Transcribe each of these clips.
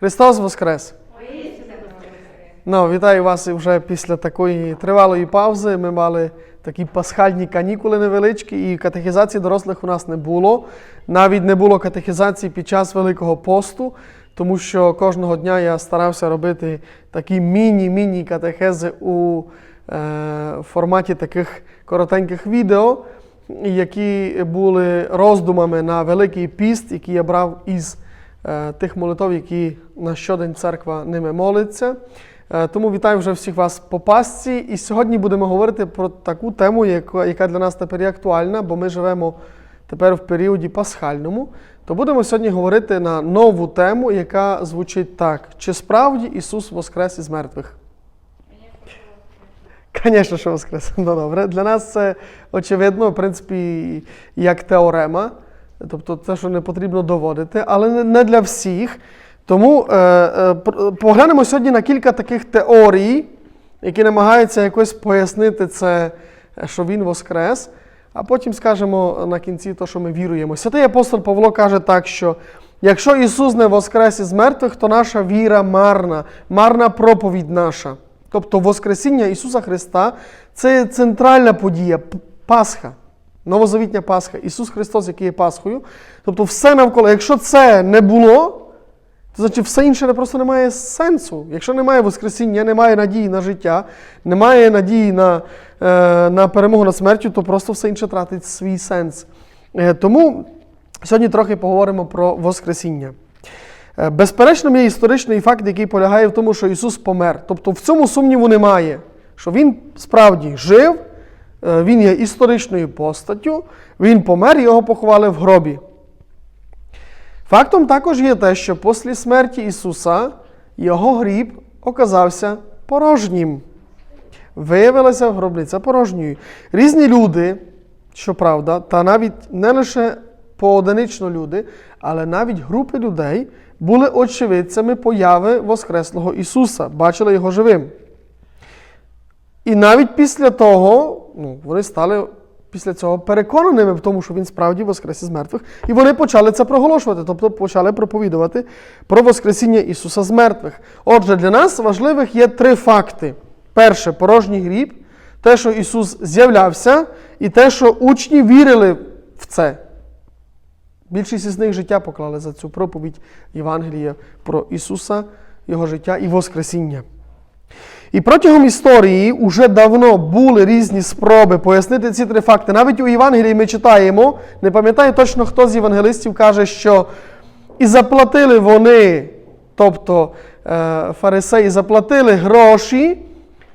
Христос Воскрес! Ну, вітаю вас вже після такої тривалої паузи. Ми мали такі пасхальні канікули невеличкі, і катехізації дорослих у нас не було. Навіть не було катехізації під час Великого посту, тому що кожного дня я старався робити такі міні-міні катехези у е, форматі таких коротеньких відео, які були роздумами на Великий піст, який я брав із тих молитов, які на щодень церква ними молиться. Е, Тому вітаю вже всіх вас по пасці. І сьогодні будемо говорити про таку тему, яка для нас тепер є актуальна, бо ми живемо тепер в періоді пасхальному. То будемо сьогодні говорити на нову тему, яка звучить так: чи справді Ісус воскрес із мертвих? Звісно, що воскрес. Ну добре. Для нас це очевидно, в принципі, як теорема, тобто те, що не потрібно доводити, але не- не для всіх. Тому е, е, поглянемо сьогодні на кілька таких теорій, які намагаються якось пояснити це, е, що він воскрес. А потім скажемо на кінці те, що ми віруємо. Святий апостол Павло каже так, що якщо Ісус не воскрес із мертвих, то наша віра марна, марна проповідь наша. Тобто Воскресіння Ісуса Христа це центральна подія, Пасха, новозавітня Пасха, Ісус Христос, який є Пасхою. Тобто все навколо, якщо це не було, то значить все інше просто не має сенсу. Якщо немає Воскресіння, немає надії на життя, немає надії на, е, на перемогу над смертю, то просто все інше тратить свій сенс. Е, тому сьогодні трохи поговоримо про Воскресіння. Е, Безперечним є історичний факт, який полягає в тому, що Ісус помер. Тобто в цьому сумніву немає, що Він справді жив, Він є історичною постаттю, Він помер, його поховали в гробі. Фактом також є те, що після смерті Ісуса його гріб оказався порожнім. Виявилася гробниця порожньою. Різні люди, щоправда, та навіть не лише поодинично люди, але навіть групи людей були очевидцями появи Воскреслого Ісуса, бачили його живим. І навіть після того, ну, вони стали після цього переконаними в тому, що він справді воскрес із мертвих, і вони почали це проголошувати, тобто почали проповідувати про Воскресіння Ісуса з мертвих. Отже, для нас важливих є три факти: перше порожній гріб, те, що Ісус з'являвся, і те, що учні вірили в це. Більшість із них життя поклали за цю проповідь Євангелія про Ісуса, Його життя і Воскресіння. І протягом історії вже давно були різні спроби пояснити ці три факти. Навіть у Євангелії ми читаємо, не пам'ятаю точно, хто з євангелистів каже, що і заплатили вони, тобто е, фарисеї, заплатили гроші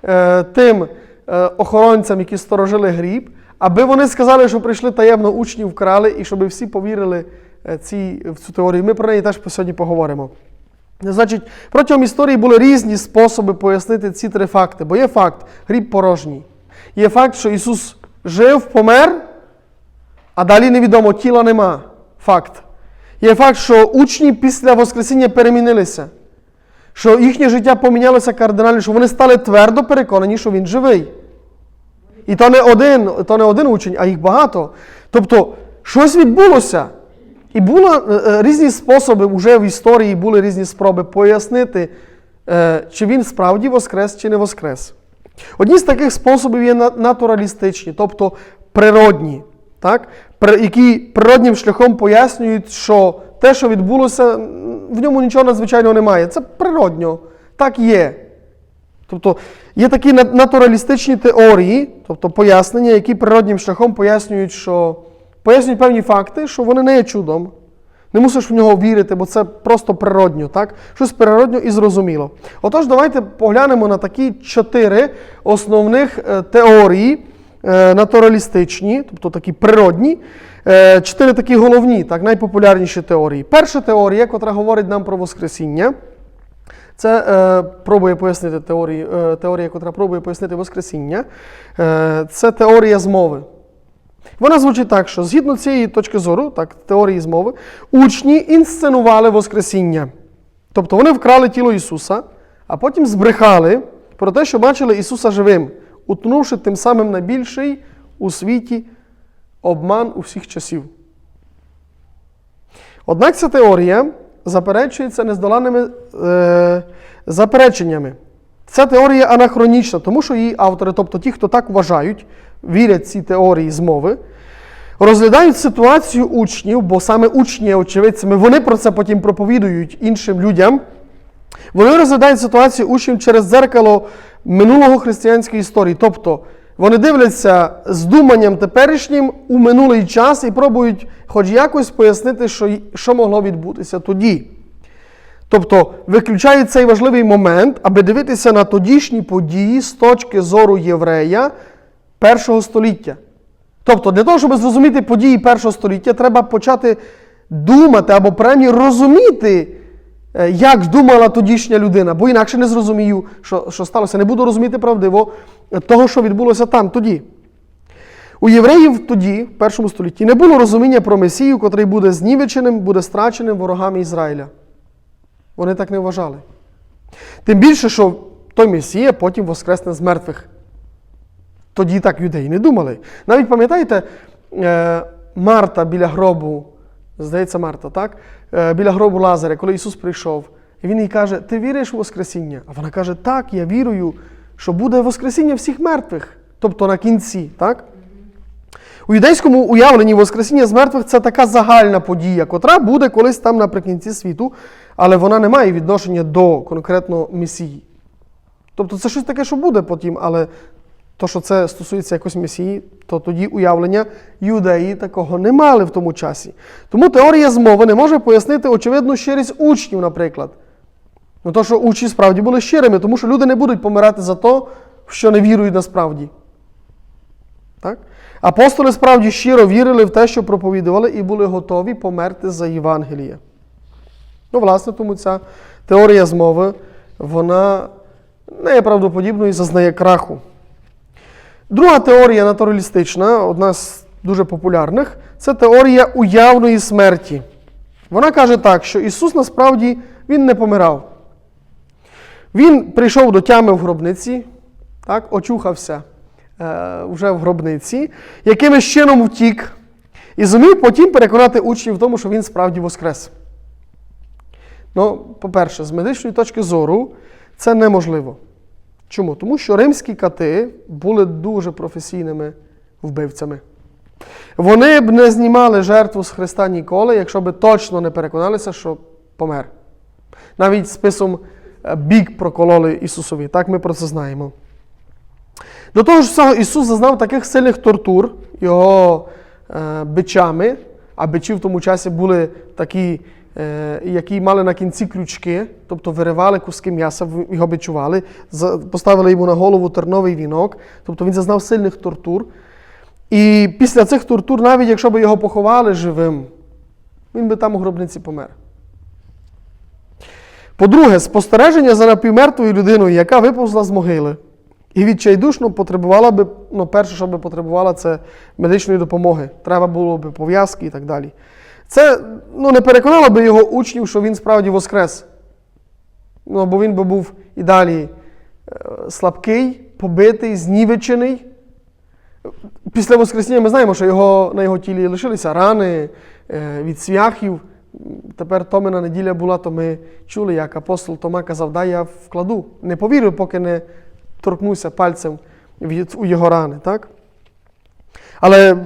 е, тим е, охоронцям, які сторожили гріб, аби вони сказали, що прийшли таємно учнів вкрали, і щоб всі повірили е, ці, в цю теорію. Ми про неї теж сьогодні поговоримо. Значить, протягом історії були різні способи пояснити ці три факти. Бо є факт, гріб порожній. Є факт, що Ісус жив, помер, а далі невідомо, тіла нема. Факт. Є факт, що учні після Воскресіння перемінилися, що їхнє життя помінялося кардинально, що вони стали твердо переконані, що він живий. І то не один, то не один учень, а їх багато. Тобто, щось відбулося. І були е, е, різні способи, вже в історії були різні спроби пояснити, е, чи він справді воскрес, чи не воскрес. Одні з таких способів є натуралістичні, тобто природні, так? які природнім шляхом пояснюють, що те, що відбулося, в ньому нічого надзвичайного немає. Це природньо, так є. Тобто є такі натуралістичні теорії, тобто пояснення, які природнім шляхом пояснюють, що пояснюють певні факти, що вони не є чудом. Не мусиш в нього вірити, бо це просто природньо, так? Щось природньо і зрозуміло. Отож, давайте поглянемо на такі чотири основних е, теорії е, натуралістичні, тобто такі природні, е, чотири такі головні, так, найпопулярніші теорії. Перша теорія, котра говорить нам про Воскресіння. Це е, пробує пояснити теорію, е, теорія, яка пробує пояснити Воскресіння. Е, це теорія змови. Вона звучить так, що згідно цієї точки зору, так, теорії змови, учні інсценували Воскресіння. Тобто вони вкрали тіло Ісуса, а потім збрехали про те, що бачили Ісуса живим, утнувши тим самим найбільший у світі обман усіх часів. Однак ця теорія заперечується нездоланними е, запереченнями. Ця теорія анахронічна, тому що її автори, тобто ті, хто так вважають, вірять цій теорії змови, розглядають ситуацію учнів, бо саме учні є очевидцями, вони про це потім проповідують іншим людям. Вони розглядають ситуацію учнів через дзеркало минулого християнської історії. Тобто вони дивляться з думанням теперішнім у минулий час і пробують хоч якось пояснити, що, що могло відбутися тоді. Тобто виключають цей важливий момент, аби дивитися на тодішні події з точки зору єврея першого століття. Тобто, для того, щоб зрозуміти події першого століття, треба почати думати або принаймні розуміти, е, як думала тодішня людина, бо інакше не зрозумію, що, що сталося. Не буду розуміти правдиво того, що відбулося там тоді. У євреїв тоді, в першому столітті, не було розуміння про Месію, котрий буде знівеченим, буде страченим ворогами Ізраїля. Вони так не вважали. Тим більше, що той Месія потім воскресне з мертвих. Тоді так юдеї не думали. Навіть пам'ятаєте, е, Марта біля гробу, здається, Марта, так? Е, Біля гробу Лазаря, коли Ісус прийшов, і Він їй каже: Ти віриш у Воскресіння? А вона каже, так, я вірую, що буде Воскресіння всіх мертвих, тобто на кінці. так? У юдейському уявленні Воскресіння з мертвих це така загальна подія, котра буде колись там наприкінці світу, але вона не має відношення до конкретно Месії. Тобто це щось таке, що буде потім, але то, що це стосується якось Месії, то тоді уявлення юдеї такого не мали в тому часі. Тому теорія змови не може пояснити, очевидну щирість учнів, наприклад. Ну, то, що учні справді були щирими, тому що люди не будуть помирати за в що не вірують насправді. Так? Апостоли справді щиро вірили в те, що проповідували, і були готові померти за Євангеліє. Ну, власне, тому ця теорія змови, вона не є правдоподібною і зазнає краху. Друга теорія натуралістична, одна з дуже популярних, це теорія уявної смерті. Вона каже так, що Ісус насправді Він не помирав. Він прийшов до тями в гробниці, так, очухався е, вже в гробниці, якимось чином втік, і зумів потім переконати учнів в тому, що він справді воскрес. Ну, по-перше, з медичної точки зору це неможливо. Чому? Тому що римські кати були дуже професійними вбивцями. Вони б не знімали жертву з Христа ніколи, якщо б точно не переконалися, що помер. Навіть списом е, бік прокололи Ісусові. Так ми про це знаємо. До того ж, всього, Ісус зазнав таких сильних тортур його е, бичами, а бичі в тому часі були такі, які мали на кінці крючки, тобто виривали куски м'яса, його бичували, поставили йому на голову терновий вінок, тобто він зазнав сильних тортур. І після цих тортур, навіть якщо б його поховали живим, він би там у гробниці помер. По-друге, спостереження за напівмертвою людиною, яка виповзла з могили, і відчайдушно потребувала би, ну, перше, що би потребувала, це медичної допомоги. Треба було би пов'язки і так далі. Це ну, не переконало би його учнів, що він справді воскрес. Ну, бо він би був і далі е, слабкий, побитий, знівечений. Після Воскресіння ми знаємо, що його, на його тілі лишилися рани е, від свяхів. Тепер Томина неділя була, то ми чули, як апостол Тома казав, дай я вкладу. Не повірю, поки не торкнуся пальцем у його рани. Так? Але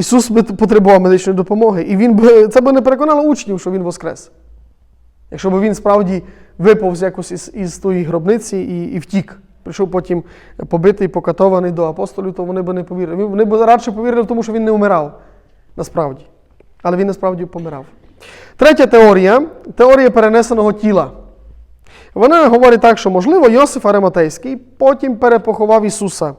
Ісус би потребував медичної допомоги, і він би, це би не переконало учнів, що Він воскрес. Якщо б він справді виповз якось із, із тої гробниці і, і втік, прийшов потім побитий, покатований до апостолів, то вони б не повірили. Вони б радше повірили в тому, що він не вмирав насправді. Але він насправді помирав. Третя теорія теорія перенесеного тіла. Вона говорить так, що, можливо, Йосиф Ариматейський потім перепоховав Ісуса.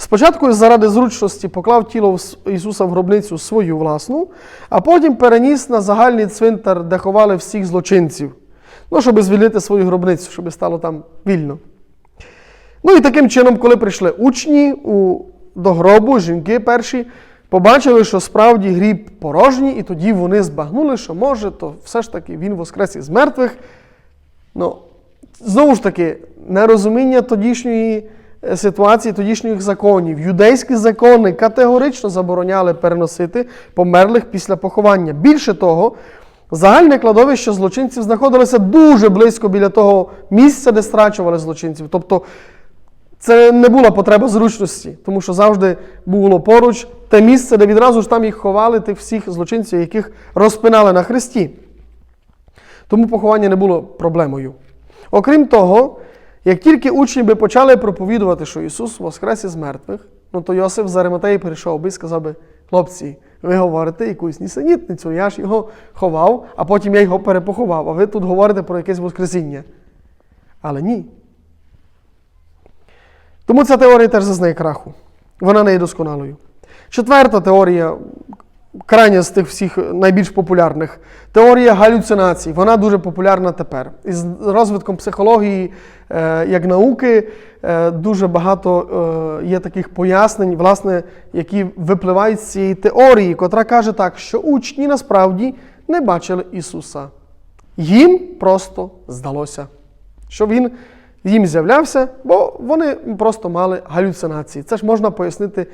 Спочатку заради зручності поклав тіло Ісуса в гробницю свою власну, а потім переніс на загальний цвинтар, де ховали всіх злочинців. Ну, щоб звільнити свою гробницю, щоб стало там вільно. Ну і таким чином, коли прийшли учні у, до гробу, жінки перші, побачили, що справді гріб порожній, і тоді вони збагнули, що може, то все ж таки він воскрес із мертвих. Ну, знову ж таки, нерозуміння тодішньої ситуації, тодішніх законів. Юдейські закони категорично забороняли переносити померлих після поховання. Більше того, Загальне кладовище злочинців знаходилося дуже близько біля того місця, де страчували злочинців. Тобто це не була потреба зручності, тому що завжди було поруч те місце, де відразу ж там їх ховали, тих всіх злочинців, яких розпинали на хресті. Тому поховання не було проблемою. Окрім того, як тільки учні би почали проповідувати, що Ісус воскрес із мертвих, ну то Йосиф з Ариматеї перейшов би і сказав би, хлопці, ви говорите якусь нісенітницю, я ж його ховав, а потім я його перепоховав, а ви тут говорите про якесь Воскресіння. Але ні. Тому ця теорія теж зазнає краху. Вона не є досконалою. Четверта теорія, крайня з тих всіх найбільш популярних, теорія галюцинацій. Вона дуже популярна тепер. Із розвитком психології е, як науки е, дуже багато е, є таких пояснень, власне, які випливають з цієї теорії, котра каже так, що учні насправді не бачили Ісуса. Їм просто здалося, що Він їм з'являвся, бо вони просто мали галюцинації. Це ж можна пояснити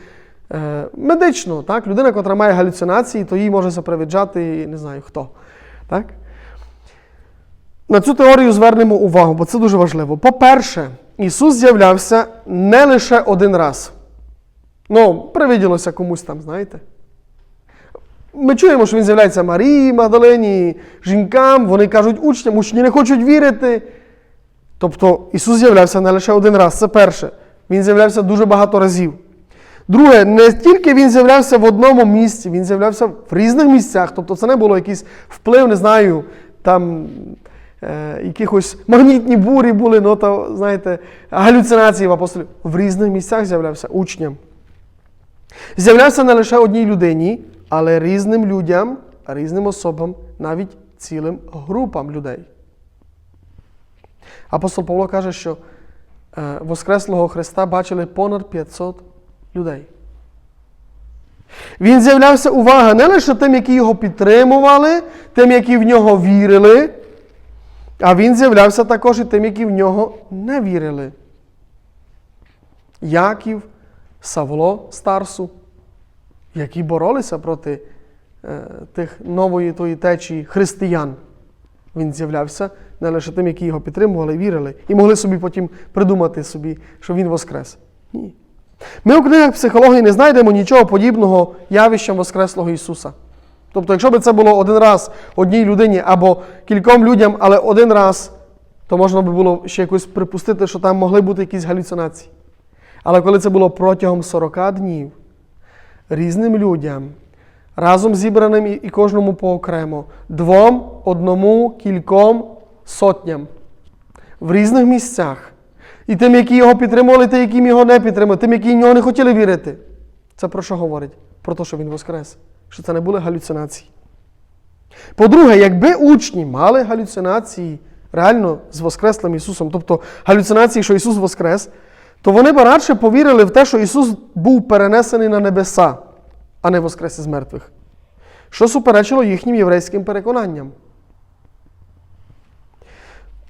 медично. Так? Людина, яка має галюцинації, то їй може запривіджати не знаю хто. Так? На цю теорію звернемо увагу, бо це дуже важливо. По-перше, Ісус з'являвся не лише один раз. Ну, привиділося комусь там, знаєте. Ми чуємо, що він з'являється Марії, Магдалині, жінкам, вони кажуть учням, учні не хочуть вірити. Тобто Ісус з'являвся не лише один раз, це перше. Він з'являвся дуже багато разів. Друге, не тільки він з'являвся в одному місці, він з'являвся в різних місцях. Тобто це не було якийсь вплив, не знаю, там е, якихось магнітні бурі були, ну то, знаєте, галюцинації в апостолів. В різних місцях з'являвся учням. З'являвся не лише одній людині, але різним людям, різним особам, навіть цілим групам людей. Апостол Павло каже, що е, Воскреслого Христа бачили понад 500 людей. Він з'являвся увага не лише тим, які його підтримували, тим, які в нього вірили, а він з'являвся також і тим, які в нього не вірили. Яків, Савло Старсу, які боролися проти е, тих нової тої течії християн. Він з'являвся не лише тим, які його підтримували, вірили, і могли собі потім придумати собі, що він воскрес. Ні. Ми у книгах психології не знайдемо нічого подібного явищам Воскреслого Ісуса. Тобто, якщо б це було один раз одній людині або кільком людям, але один раз, то можна би було ще якось припустити, що там могли бути якісь галюцинації. Але коли це було протягом 40 днів, різним людям, разом зібраним і- кожному поокремо, двом, одному, кільком, сотням, в різних місцях. І тим, які його підтримували, тим, яким його не підтримували, тим, які в нього не хотіли вірити. Це про що говорить? Про те, що він воскрес, що це не були галюцинації. По-друге, якби учні мали галюцинації реально з Воскреслим Ісусом, тобто галюцинації, що Ісус Воскрес, то вони б радше повірили в те, що Ісус був перенесений на небеса, а не воскрес із мертвих. Що суперечило їхнім єврейським переконанням.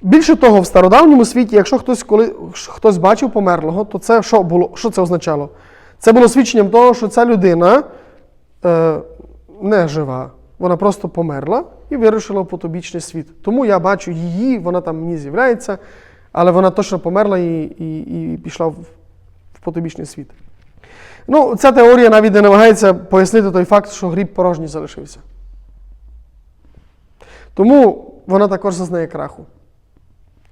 Більше того, в стародавньому світі, якщо хтось коли хтось бачив померлого, то це що було? Що це означало? Це було свідченням того, що ця людина е, не жива. Вона просто померла і вирушила в потобічний світ. Тому я бачу її, вона там мені з'являється, але вона точно померла і, і, і пішла в, в потобічний світ. Ну, ця теорія навіть не намагається пояснити той факт, що гріб порожній залишився. Тому вона також зазнає краху.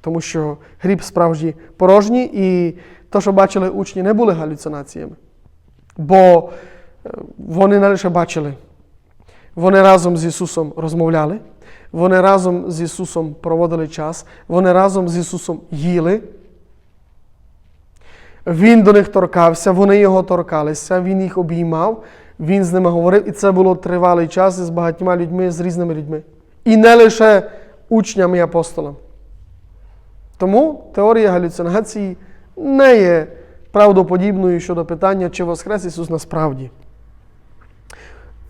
Тому що гріб справжній порожній, і те, що бачили учні, не були галюцинаціями. Бо е, вони не лише бачили, вони разом з Ісусом розмовляли, вони разом з Ісусом проводили час, вони разом з Ісусом їли. Він до них торкався, вони його торкалися, він їх обіймав, він з ними говорив, і це було тривалий час із багатьма людьми, з різними людьми. І не лише учнями і апостолами. Тому теорія галюцинації не є правдоподібною щодо питання, чи Воскрес Ісус насправді.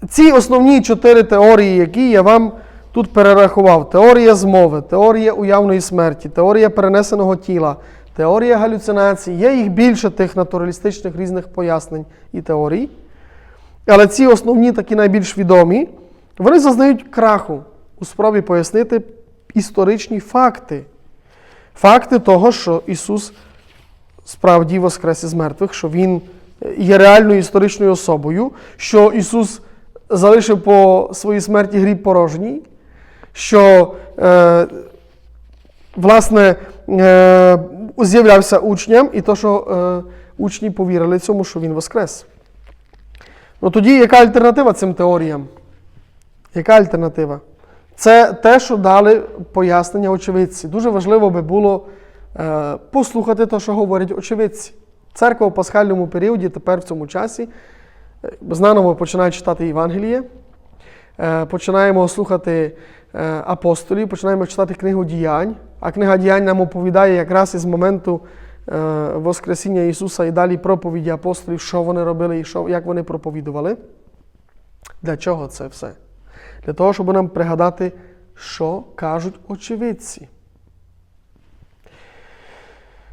Ці основні чотири теорії, які я вам тут перерахував: теорія змови, теорія уявної смерті, теорія перенесеного тіла, теорія галюцинацій, є їх більше тих натуралістичних різних пояснень і теорій. Але ці основні, такі найбільш відомі, вони зазнають краху у спробі пояснити історичні факти. Факти того, що Ісус справді воскрес із мертвих, що Він є реальною історичною особою, що Ісус залишив по своїй смерті гріб порожній, що, е, власне, е, з'являвся учням, і то, що е, учні повірили цьому, що Він воскрес. Ну тоді яка альтернатива цим теоріям? Яка альтернатива? Це те, що дали пояснення очевидці. Дуже важливо би було е, послухати те, що говорять очевидці. Церква в пасхальному періоді, тепер в цьому часі, е, знаново починає читати Євангеліє, е, починаємо слухати апостолів, починаємо читати книгу діянь, а книга діянь нам оповідає якраз із моменту Воскресіння Ісуса і далі проповіді апостолів, що вони робили і що, як вони проповідували. Для чого це все? Для того, щоб нам пригадати, що кажуть очевидці.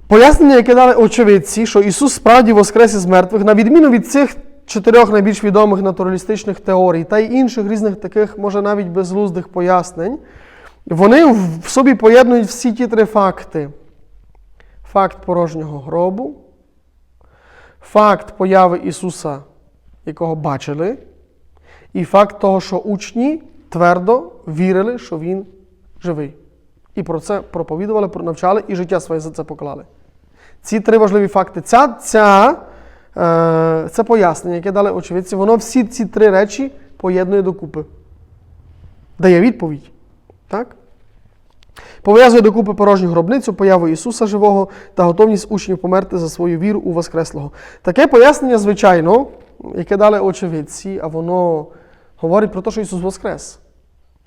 Пояснення, яке дали очевидці, що Ісус справді воскрес із мертвих, на відміну від цих чотирьох найбільш відомих натуралістичних теорій та й інших різних таких, може навіть безглуздих пояснень, вони в собі поєднують всі ті три факти: факт порожнього гробу, факт появи Ісуса, якого бачили, і факт того, що учні твердо вірили, що Він живий. І про це проповідували, навчали і життя своє за це поклали. Ці три важливі факти. Ця, ця, е, Це пояснення, яке дали очевидці, воно всі ці три речі поєднує докупи. Дає відповідь. Так? Пов'язує докупи порожню гробницю, появу Ісуса Живого та готовність учнів померти за свою віру у Воскреслого. Таке пояснення, звичайно, яке дали очевидці, а воно говорить про те, що Ісус Воскрес.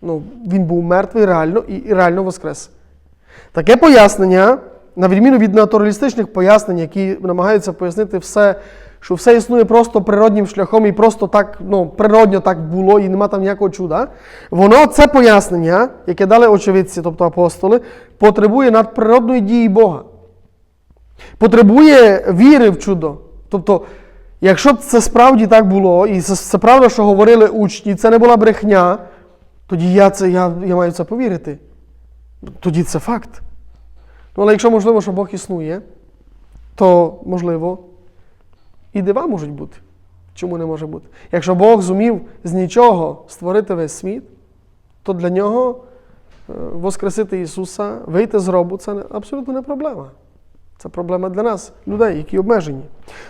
Ну, Він був мертвий реально і, реально Воскрес. Таке пояснення, на відміну від натуралістичних пояснень, які намагаються пояснити все, що все існує просто природнім шляхом і просто так, ну, природньо так було, і нема там ніякого чуда. Воно це пояснення, яке дали очевидці, тобто апостоли, потребує надприродної дії Бога. Потребує віри в чудо. Тобто, якщо б це справді так було, і це, це правда, що говорили учні, це не була брехня, тоді я, це, я, я маю це повірити. Тоді це факт. Ну, але якщо можливо, що Бог існує, то можливо і дива можуть бути. Чому не може бути? Якщо Бог зумів з нічого створити весь світ, то для нього е, воскресити Ісуса, вийти з гробу це абсолютно не проблема. Це проблема для нас, людей, які обмежені.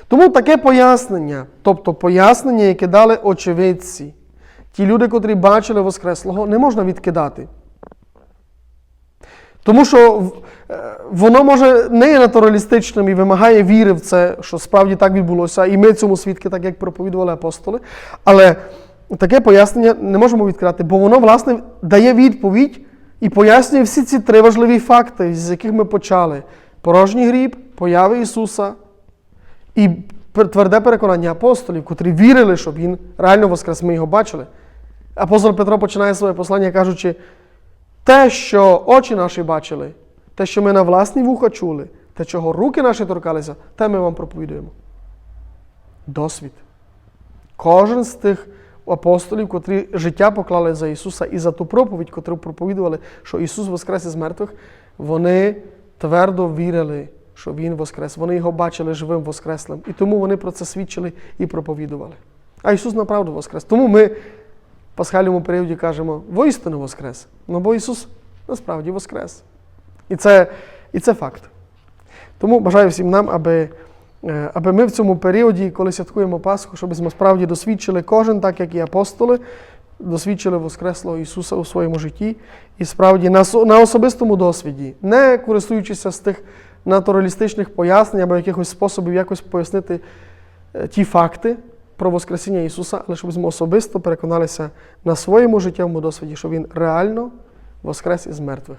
Тому таке пояснення, тобто пояснення, яке дали очевидці, ті люди, котрі бачили Воскреслого, не можна відкидати. Тому що е, воно може не є натуралістичним і вимагає віри в це, що справді так відбулося, і ми цьому свідки, так як проповідували апостоли. Але таке пояснення не можемо відкривати, бо воно, власне, дає відповідь і пояснює всі ці три важливі факти, з яких ми почали: порожній гріб, появи Ісуса і тверде переконання апостолів, котрі вірили, щоб Він реально воскрес, ми його бачили. Апостол Петро починає своє послання, кажучи. Те, що очі наші бачили, те, що ми на власні вуха чули, те, чого руки наші торкалися, те ми вам проповідуємо. Досвід. Кожен з тих апостолів, котрі життя поклали за Ісуса і за ту проповідь, котру проповідували, що Ісус воскрес із мертвих, вони твердо вірили, що Він воскрес. Вони його бачили живим Воскреслим. І тому вони про це свідчили і проповідували. А Ісус направду воскрес. Тому ми в пасхальному періоді кажемо воістину Воскрес. Ну бо Ісус насправді Воскрес. І це, і це факт. Тому бажаю всім нам, аби, е, аби ми в цьому періоді, коли святкуємо Пасху, щоб ми справді досвідчили кожен, так як і апостоли, досвідчили Воскреслого Ісуса у своєму житті. І справді на, на особистому досвіді, не користуючися з тих натуралістичних пояснень або якихось способів якось пояснити е, ті факти про Воскресіння Ісуса, але щоб ми особисто переконалися на своєму життєвому досвіді, що Він реально воскрес із мертвих.